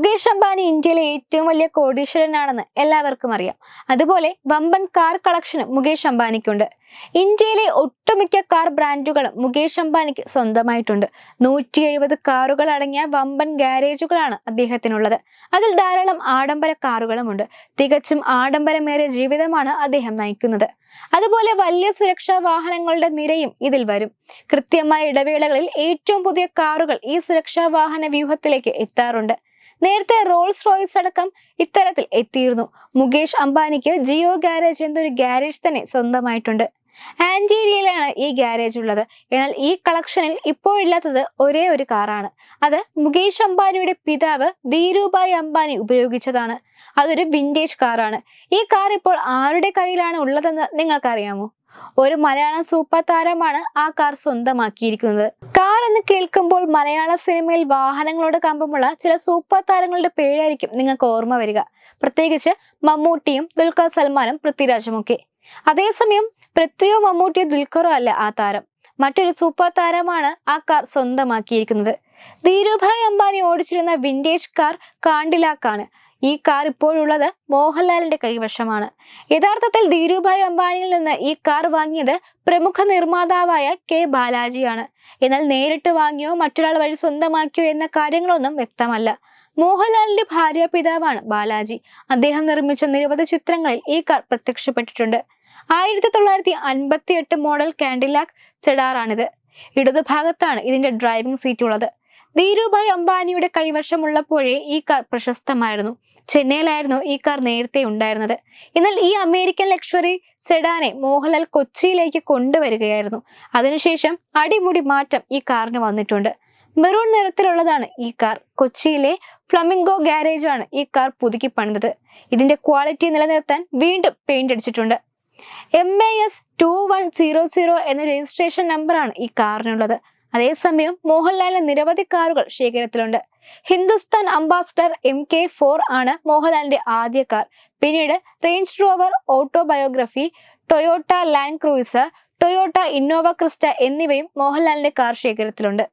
മുകേഷ് അംബാനി ഇന്ത്യയിലെ ഏറ്റവും വലിയ കോടീശ്വരനാണെന്ന് എല്ലാവർക്കും അറിയാം. അതുപോലെ വമ്പൻ കാർ കളക്ഷനും മുകേഷ് അംബാനിക്കുണ്ട്. ഇന്ത്യയിലെ ഒട്ടുമിക്ക കാർ ബ്രാൻഡുകളും മുകേഷ് അംബാനിക്ക് സ്വന്തമായിട്ടുണ്ട്. നൂറ്റി എഴുപത് കാറുകൾ അടങ്ങിയ വമ്പൻ ഗാരേജുകളാണ് അദ്ദേഹത്തിനുള്ളത്. അതിൽ ധാരാളം ആഡംബര കാറുകളുമുണ്ട്. തികച്ചും ആഡംബരമേറിയ ജീവിതമാണ് അദ്ദേഹം നയിക്കുന്നത്. അതുപോലെ വലിയ സുരക്ഷാ വാഹനങ്ങളുടെ നിരയും ഇതിൽ വരും. കൃത്യമായ ഇടവേളകളിൽ ഏറ്റവും പുതിയ കാറുകൾ ഈ സുരക്ഷാ വാഹന വ്യൂഹത്തിലേക്ക് എത്താറുണ്ട്. നേരത്തെ റോൾസ് റോയ്സ് അടക്കം ഇത്തരത്തിൽ എത്തിയിരുന്നു. മുകേഷ് അംബാനിക്ക് ജിയോ ഗാരേജ് എന്നൊരു ഗാരേജ് തന്നെ സ്വന്തമായിട്ടുണ്ട്. ആന്റീരിയയിലാണ് ഈ ഗാരേജ് ഉള്ളത്. എന്നാൽ ഈ കളക്ഷനിൽ ഇപ്പോഴില്ലാത്തത് ഒരേ ഒരു കാറാണ്. അത് മുകേഷ് അംബാനിയുടെ പിതാവ് ധീരുഭായ് അംബാനി ഉപയോഗിച്ചതാണ്. അതൊരു വിന്റേജ് കാറാണ്. ഈ കാർ ഇപ്പോൾ ആരുടെ കയ്യിലാണ് ഉള്ളതെന്ന് നിങ്ങൾക്കറിയാമോ? ഒരു മലയാള സൂപ്പർ താരമാണ് ആ കാർ സ്വന്തമാക്കിയിരിക്കുന്നത്. കാർ എന്ന് കേൾക്കുമ്പോൾ മലയാള സിനിമയിൽ വാഹനങ്ങളോട് കമ്പമുള്ള ചില സൂപ്പർ താരങ്ങളുടെ പേരായിരിക്കും നിങ്ങൾക്ക് ഓർമ്മ വരിക. പ്രത്യേകിച്ച് മമ്മൂട്ടിയും ദുൽഖർ സൽമാനും പൃഥ്വിരാജും ഒക്കെ. അതേസമയം പൃഥ്വിയോ മമ്മൂട്ടിയോ ദുൽഖറോ അല്ല ആ താരം. മറ്റൊരു സൂപ്പർ താരമാണ് ആ കാർ സ്വന്തമാക്കിയിരിക്കുന്നത്. ധീരുഭായ് അംബാനി ഓടിച്ചിരുന്ന വിന്റേജ് കാർ കാണ്ടിലാക്കാണ്. ഈ കാർ ഇപ്പോഴുള്ളത് മോഹൻലാലിന്റെ കൈവശമാണ്. യഥാർത്ഥത്തിൽ ധീരുഭായ് അംബാനിയിൽ നിന്ന് ഈ കാർ വാങ്ങിയത് പ്രമുഖ നിർമ്മാതാവായ കെ ബാലാജിയാണ്. എന്നാൽ നേരിട്ട് വാങ്ങിയോ മറ്റൊരാൾ വഴി സ്വന്തമാക്കിയോ എന്ന കാര്യങ്ങളൊന്നും വ്യക്തമല്ല. മോഹൻലാലിന്റെ ഭാര്യ പിതാവാണ് ബാലാജി. അദ്ദേഹം നിർമ്മിച്ച നിരവധി ചിത്രങ്ങളിൽ ഈ കാർ പ്രത്യക്ഷപ്പെട്ടിട്ടുണ്ട്. ആയിരത്തി തൊള്ളായിരത്തി അൻപത്തി എട്ട് മോഡൽ കാൻഡിലാക് സെഡാറാണിത്. ഇടതുഭാഗത്താണ് ഇതിന്റെ ഡ്രൈവിംഗ് സീറ്റ് ഉള്ളത് ധീരുഭായ് അംബാനിയുടെ കൈവശമുള്ളപ്പോഴേ ഈ കാർ പ്രശസ്തമായിരുന്നു. ചെന്നൈയിലായിരുന്നു ഈ കാർ നേരത്തെ ഉണ്ടായിരുന്നത്. എന്നാൽ ഈ അമേരിക്കൻ ലക്ഷറി സെഡാനെ മോഹൻലാൽ കൊച്ചിയിലേക്ക് കൊണ്ടുവരികയായിരുന്നു. അതിനുശേഷം അടിമുടി മാറ്റം ഈ കാറിന് വന്നിട്ടുണ്ട്. മെറൂൺ നിറത്തിലുള്ളതാണ് ഈ കാർ. കൊച്ചിയിലെ ഫ്ലമിംഗോ ഗാരേജ് ആണ് ഈ കാർ പുതുക്കി പണിതത്. ഇതിന്റെ ക്വാളിറ്റി നിലനിർത്താൻ വീണ്ടും പെയിന്റ് അടിച്ചിട്ടുണ്ട്. M A S two one zero zero എന്ന രജിസ്ട്രേഷൻ നമ്പറാണ് ഈ കാറിനുള്ളത്. അതേസമയം മോഹൻലാലിന് നിരവധി കാറുകൾ ശേഖരത്തിലുണ്ട്. Hindustan Ambassador M K four ആണ് മോഹൻലാലിന്റെ ആദ്യ കാർ. പിന്നീട് Range Rover Autobiography Toyota Land Cruiser Toyota Innova Crysta എന്നിവയും മോഹൻലാലിന്റെ കാർ ശേഖരത്തിലുണ്ട്.